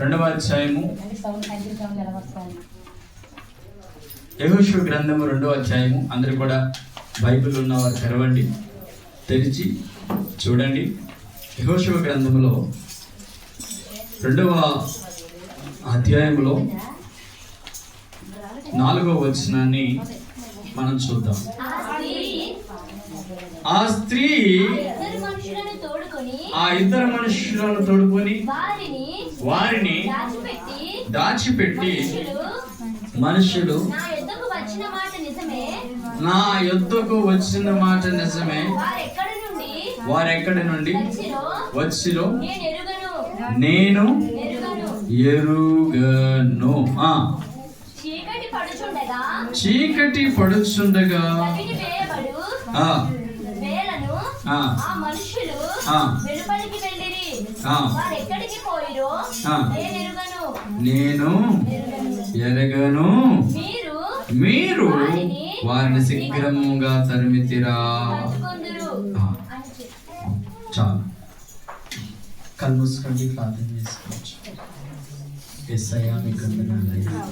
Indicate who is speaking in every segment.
Speaker 1: రెండవ అధ్యాయము. యహోషు గ్రంథము రెండవ అధ్యాయము. అందరూ కూడా బైబిల్ ఉన్నవారు తెరవండి తెరిచి చూడండి. యహోషు గ్రంథములో రెండవ అధ్యాయములో నాలుగవ వచనాన్ని మనం చూద్దాం.
Speaker 2: ఆ స్త్రీ
Speaker 1: ఆ స్త్రీ
Speaker 2: ఇద్దరు మనుషులను తోడుకొని
Speaker 1: ఆ ఇద్దరు మనుషులను తోడుకొని
Speaker 2: వారిని
Speaker 1: వారిని
Speaker 2: దాచిపెట్టి మనుషులు నా యుద్ధకు వచ్చిన మాట నిజమే? వారెక్కడి నుండి?
Speaker 1: వచ్చిలో
Speaker 2: నేను ఎరుగను. చీకటి పడుచుండగా
Speaker 1: ఆ.
Speaker 2: మనుషులు
Speaker 1: ఆ.
Speaker 2: వెలుపలికి వెళ్ళిరి
Speaker 1: ఆ.
Speaker 2: వారెక్కడికి పోయిరో
Speaker 1: ఆ.
Speaker 2: నేను ఎరుగను?
Speaker 1: నేను ఎరగను.
Speaker 2: మీరు?
Speaker 1: మీరు వారిని శీఘ్రముగా తరిమితిరా. చాలు. కళ్ళు మూసుకోండి ప్రార్థన చేసుకోవచ్చు. ఎస్ఐయా మీకు వందనాలయ్యా.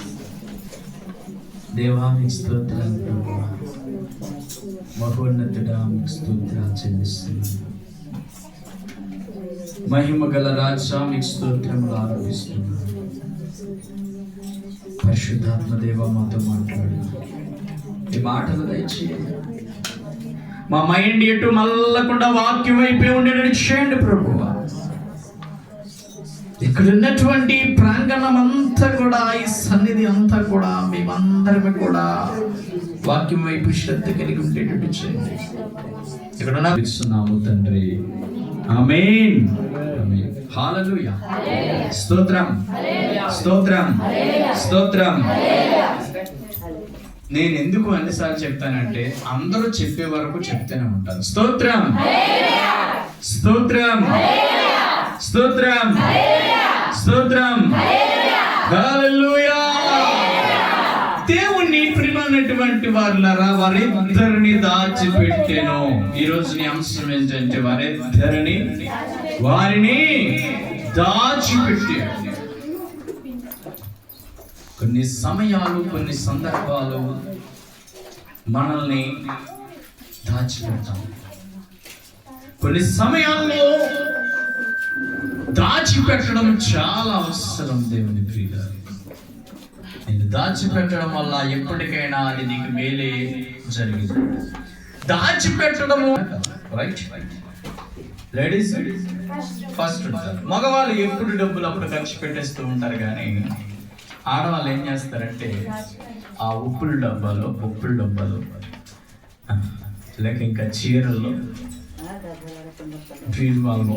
Speaker 1: దేవా మీకు స్తోత్రాలు మహోన్నతుడా మీకు స్తోత్రాలు చెల్లిస్తున్నాను. మహిమ గల రాజా మీకు స్తోత్రములు ఆరోపిస్తున్నాను పరిశుద్ధాత్మ దేవ మాతో మాట్లాడు ఈ మాటలు దయచేయండి. మా మైండ్ ఎటు మల్లకుండా వాక్యం వైపే ఉండేటట్టు చేయండి ప్రభువా. ఇక్కడ ఉన్నటువంటి ప్రాంగణం అంతా కూడా ఈ సన్నిధి అంతా కూడా మేమందరం కూడా వాక్యం వైపు శ్రద్ధ కలిగి ఉండేటట్టు చేయండి. ఇక్కడ ఉన్న ఇస్తున్నాము తండ్రి. ఆమెన్. ఆమేన్. స్తోత్రం. స్తోత్రం. స్తోత్రం. నేను ఎందుకు అన్నిసార్లు చెప్తానంటే అందరూ చెప్పే వరకు చెప్తూనే ఉంటాను స్తోత్రం. స్తోత్రం. స్తోత్రం. వారులారా వారిద్దరిని దాచిపెట్టెను. ఈ రోజు నీ అంశం ఏంటంటే వారిద్దరిని వారిని దాచిపెట్టాడు కొన్ని సమయాలు కొన్ని సందర్భాలు మనల్ని దాచిపెడతాం కొన్ని సమయాల్లో దాచిపెట్టడం చాలా అవసరం దేవుని ప్రియుల నేను దాచిపెట్టడం వల్ల ఎప్పటికైనా అది నీకు మేలే జరిగింది. దాచిపెట్టడము. రైట్ లేడీస్ ఫస్ట్ ఉంటారు. మగవాళ్ళు ఎప్పుడు డబ్బులు అప్పుడు ఖర్చు పెట్టేస్తూ ఉంటారు కానీ ఆడవాళ్ళు ఏం చేస్తారంటే ఆ ఉప్పుల డబ్బాలో ఉప్పుల డబ్బాలో లేక ఇంకా చీరల్లో బీరువాలో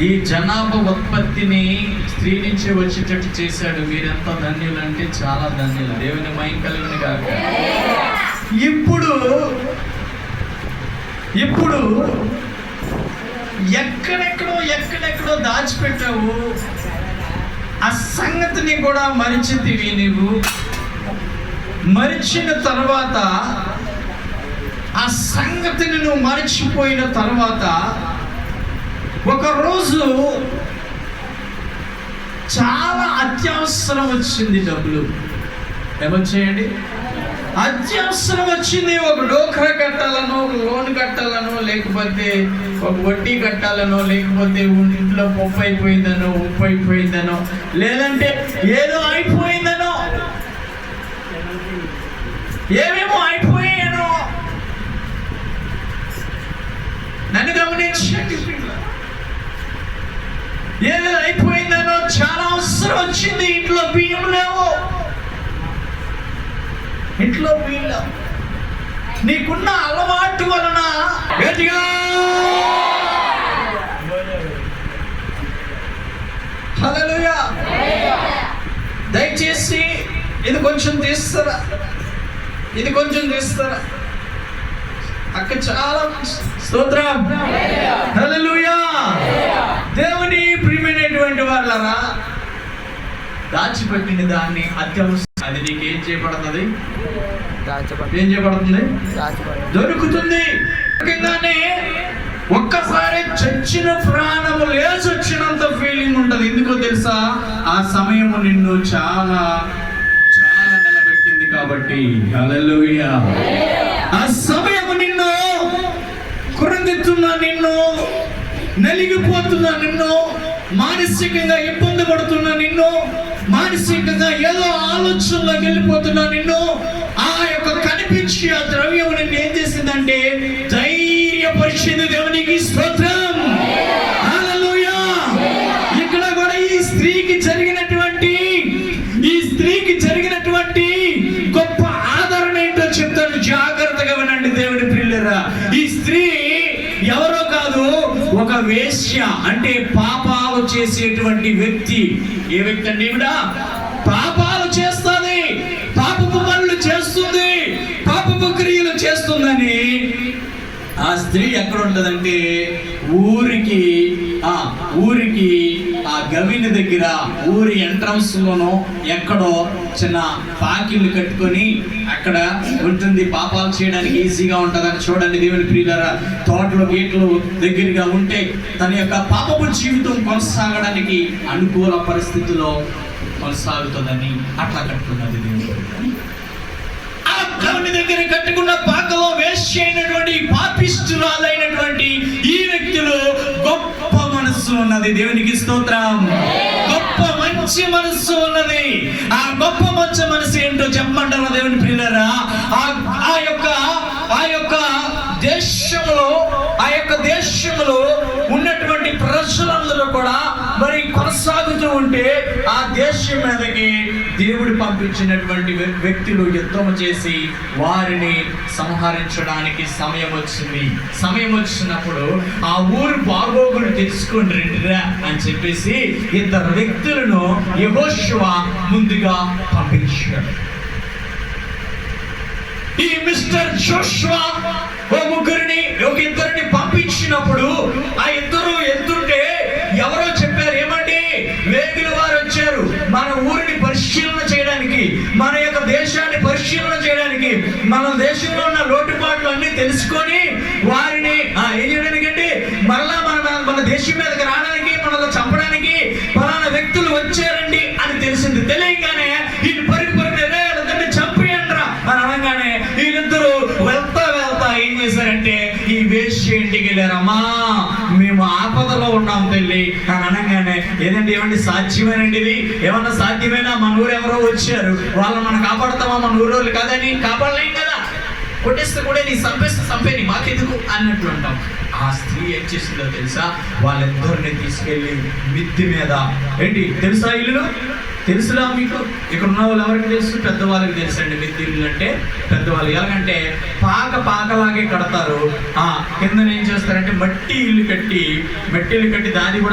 Speaker 1: ఈ జనాభా ఉత్పత్తిని స్త్రీ నుంచి వచ్చేటట్టు చేశాడు. మీరెంత ధన్యులు అంటే చాలా ధన్యులు. దేవుని మయం కలిగిన కాక ఇప్పుడు ఇప్పుడు ఎక్కడెక్కడో ఎక్కడెక్కడో దాచిపెట్టావు. ఆ సంగతిని కూడా మరిచితివి నీవు. మరిచిన తర్వాత ఆ సంగతిని నువ్వు మరిచిపోయిన తర్వాత ఒకరోజు చాలా అత్యవసరం వచ్చింది డబ్బులు. ఏమొచ్చేయండి అత్యవసరం వచ్చింది ఒక డోక్రా కట్టాలనో ఒక లోన్ కట్టాలనో లేకపోతే ఒక వడ్డీ కట్టాలనో లేకపోతే ఇంట్లో పప్పు అయిపోయిందనో ఉప్పు అయిపోయిందనో లేదంటే ఏదో అయిపోయిందనో. ఏమేమో అయిపోయింది నన్ను గమనించండి ఏదో అయిపోయిందనో చాలా అవసరం వచ్చింది. ఇంట్లో బియ్యం లేవు. ఇంట్లో బియ్యం లేవు. నీకున్న అలవాటు వలన గట్టిగా దయచేసి ఇది కొంచెం తీస్తారా? ఇది కొంచెం తీస్తారా? అక్క చాలా స్తోత్రం. హలో దాచిపెట్టిన దాన్ని అత్యవసరం అది నీకు ఏం చేయబడుతుంది ఏం చేయబడుతుంది? దొరుకుతుంది. ఒక్కసారి చచ్చిన ప్రాణము లేచొచ్చినంత ఫీలింగ్ ఉంటది. ఎందుకో తెలుసా? ఆ సమయము నిన్ను చాలా చాలా నిలబెట్టింది కాబట్టి. హల్లెలూయా ఆ సమయము నిన్ను కృంగిస్తున్న నిన్ను నలిగిపోతున్న నిన్ను మానసికంగా ఇబ్బంది పడుతున్న నిన్ను మానసికంగా ఏదో ఆలోచనలోకి వెళ్ళిపోతున్నా నిన్ను ఆ యొక్క కనిపించి ఆ ద్రవ్యం నిన్ను ఏం చేసిందంటే ధైర్యపరిచింది దేవునికి స్తోత్రం. ఇక్కడ కూడా ఈ స్త్రీకి జరిగినటువంటి ఈ స్త్రీకి జరిగినటువంటి గొప్ప ఆదరణ ఏంటో చెప్తాను. జాగ్రత్తగా వినండి దేవుని పిల్లరా ఈ స్త్రీ ఎవరో కాదు ఒక వేశ్య అంటే పాప పాపాలు చేసేటువంటి వ్యక్తి ఏ వ్యక్తి అండి? పాపాలు చేస్తా పాపపు పనులు చేస్తుంది పాపపు క్రియలు చేస్తుందని ఆ స్త్రీ ఎక్కడ ఉంటుందంటే ఊరికి ఆ ఊరికి ఆ గవిని దగ్గర ఊరి ఎంట్రన్స్ లోనో ఎక్కడో చిన్న పాకిళ్ళు కట్టుకొని అక్కడ ఉంటుంది. పాపాలు చేయడానికి ఈజీగా ఉంటుందని చూడండి దేవుని ప్రియులారా. తోటలు గేట్లు దగ్గరగా ఉంటే తన యొక్క పాపపు జీవితం కొనసాగడానికి అనుకూల పరిస్థితిలో కొనసాగుతుందని అట్లా కట్టుకున్నది దేవుడు. దేవుని దగ్గర కట్టుకున్న పాకలో వేస్ట్ అయినటువంటి పాపిష్ఠురాలైనటువంటి ఈ వ్యక్తులు గొప్ప మనస్సు ఉన్నది. దేవునికి స్తోత్రం. గొప్ప మంచి మనస్సు ఉన్నది. ఆ గొప్ప మంచి మనసు ఏంటో చెప్పమంటారా దేవుని ప్రియులరా? దేవుడు పంపించినటువంటి వ్యక్తులు యుద్ధం చేసి వారిని సంహరించడానికి సమయం వచ్చింది. సమయం వచ్చినప్పుడు ఆ ఊరు బాగోగులు తెలుసుకొని రండిరా అని చెప్పేసి ఇద్దరు వ్యక్తులను యహోశివ ముందుగా పంపించాడు. ఈ మిస్టర్ జోష్వా ఓ ముగ్గురిని తెలుసుకొని వారిని ఆ, ఏం మళ్ళా మన మన దేశం మీదకి రావడానికి మనల్ని చంపడానికి ఫలానా వ్యక్తులు వచ్చారండి అని తెలిసింది. తెలియగానే ఈ పరుగు పరుగు రే వీళ్ళందరినీ చంపేయండిరా అని అనగానే వీళ్ళిద్దరూ వెళ్తా వెళ్తా ఏం చేశారంటే ఈ వేష్య ఇంటికి వెళ్ళారమ్మా మేము ఆపదలో ఉన్నాం తల్లి అని అనగానే ఏదండి ఏమండి సాధ్యమేనండి ఇది? ఏమన్నా సాధ్యమేనా మన ఊరు ఎవరో వచ్చారు? వాళ్ళు మనం కాపాడతామా? మన ఊరు వాళ్ళు కాదని కాపాడలేం కదా కొట్టేస్తే కూడా నీ చంపేస్తే చంపేని మాకెందుకు అన్నట్లు అంటాం. ఆ స్త్రీ ఏం చేసిందో తెలుసా? వాళ్ళిద్దరిని తీసుకెళ్ళి మిద్ది మీద ఏంటి తెలుసా ఇల్లు తెలుసులా మీకు? ఇక్కడ ఉన్న వాళ్ళు ఎవరికి తెలుసు? పెద్దవాళ్ళకి తెలుసు అండి మిద్ది ఇల్లు అంటే. పెద్దవాళ్ళు ఎలాగంటే పాక పాకలాగే కడతారు. ఆ కింద ఏం చేస్తారంటే మట్టి ఇల్లు కట్టి మట్టి ఇల్లు కట్టి దాన్ని కూడా